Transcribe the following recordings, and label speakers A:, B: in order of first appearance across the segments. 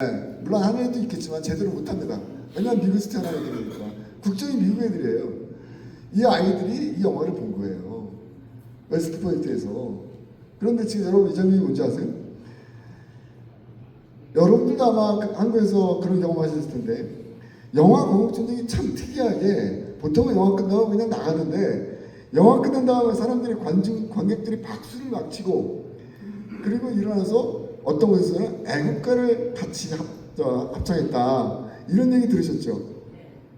A: 네, 물론 하는 애도 있겠지만 제대로 못합니다. 왜냐하면 미국에서 태어난 애들이니까 국적이 미국 애들이에요. 이 아이들이 이 영화를 본 거예요. 웨스트 포인트에서. 그런데 지금 여러분 이 장면이 뭔지 아세요? 여러분들도 아마 그- 한국에서 그런 경험하셨을 텐데 영화 공업 전쟁이 참 특이하게 보통은 영화 끝나고 그냥 나가는데 영화 끝난 다음에 사람들이 관중 관객들이 박수를 막 치고 그리고 일어나서 어떤 곳에서는 애국가를 같이 합, 저, 합창했다 이런 얘기 들으셨죠?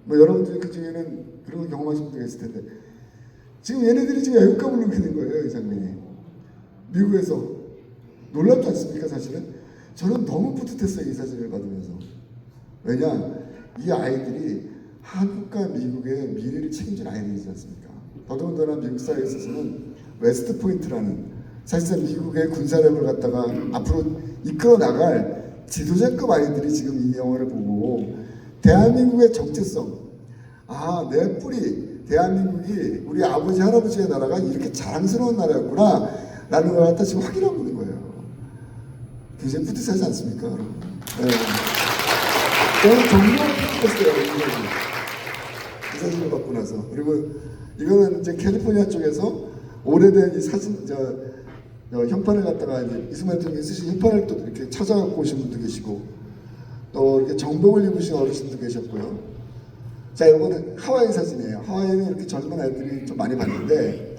A: 뭐 여러분들이 그 중에는 그런 거 경험하신 분도 있을 텐데 지금 얘네들이 지금 애국가 부르고 있는 거예요 이 장면이 미국에서 놀랍지 않습니까 사실은? 저는 너무 뿌듯했어요 이 사진을 받으면서 왜냐 이 아이들이 한국과 미국의 미래를 책임진 아이들이지 않습니까? 더더군다나 미국 사회에 있어서는 웨스트 포인트라는 사실상 미국의 군사력을 갖다가 앞으로 이끌어 나갈 지도자급 아이들이 지금 이 영화를 보고 대한민국의 정체성 아 내 뿌리 대한민국이 우리 아버지 할아버지의 나라가 이렇게 자랑스러운 나라였구나 라는 걸 갖다 지금 확인하고 있는 거예요 굉장히 뿌듯하지 않습니까 여러분 네. 저는 정말 뿌듯했어요 이 사진. 이 사진을 받고 나서 그리고 이거는 이제 캘리포니아 쪽에서 오래된 이 사진 저, 저 현판을 갖다가 이제 이승만 대통령이 쓰신 현판을 또 이렇게 찾아갖고 오신 분도 계시고 또 이렇게 정복을 입으신 어르신도 계셨고요. 자, 이거는 하와이 사진이에요. 하와이는 이렇게 젊은 아이들이 좀 많이 봤는데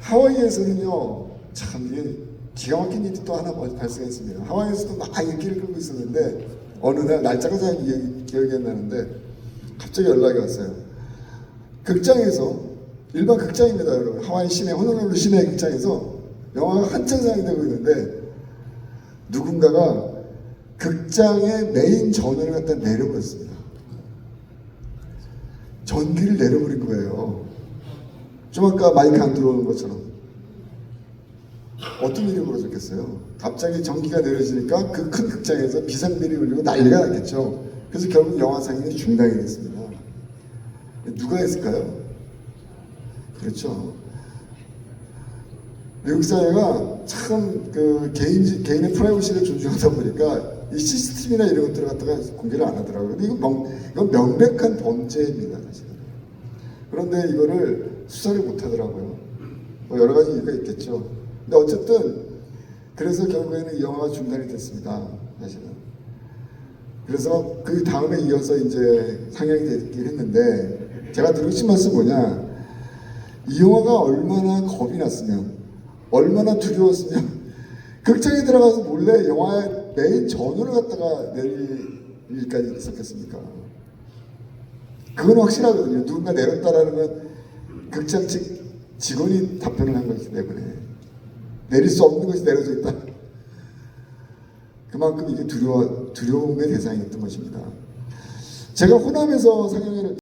A: 하와이에서는요 참 이게 기가 막힌 일이 또 하나 발생했습니다. 하와이에서도 막 인기를 끌고 있었는데 어느 날 날짜가 잘 기억이 안 나는데 갑자기 연락이 왔어요. 극장에서 일반 극장입니다, 여러분. 하와이 시내 호놀룰루 시내 극장에서 영화가 한창 상영되고 있는데 누군가가 극장의 메인 전원을 갖다 내려버렸습니다. 전기를 내려버린 거예요. 좀 아까 마이크 안 들어오는 것처럼. 어떤 일이 벌어졌겠어요? 갑자기 전기가 내려지니까 그 큰 극장에서 비상벨이 울리고 난리가 났겠죠. 그래서 결국 영화 상영이 중단이 됐습니다. 누가 했을까요? 그렇죠. 미국 사회가 참 그 개인 개인의 프라이버시를 존중하다 보니까 이 CCTV나 이런 것들을 갖다가 공개를 안 하더라고요. 근데 이거 명, 이건 명백한 범죄입니다, 사실은. 그런데 이거를 수사를 못 하더라고요. 뭐 여러 가지 이유가 있겠죠. 근데 어쨌든 그래서 결국에는 이 영화가 중단이 됐습니다, 사실은. 그래서 그 다음에 이어서 이제 상영이 되긴 했는데 제가 드리고 싶은 말씀 뭐냐 이 영화가 얼마나 겁이 났으면 얼마나 두려웠으면 극장에 들어가서 몰래 영화의 메인 전원을 갖다가 내릴 일까지 있었겠습니까? 그건 확실하거든요. 누군가 내렸다라는 건 극장 측 직원이 답변을 한 것이기 때문에 내릴 수 없는 것이 내려져 있다. 그만큼 이게 두려워, 두려움의 대상이었던 것입니다. 제가 호남에서 상영회를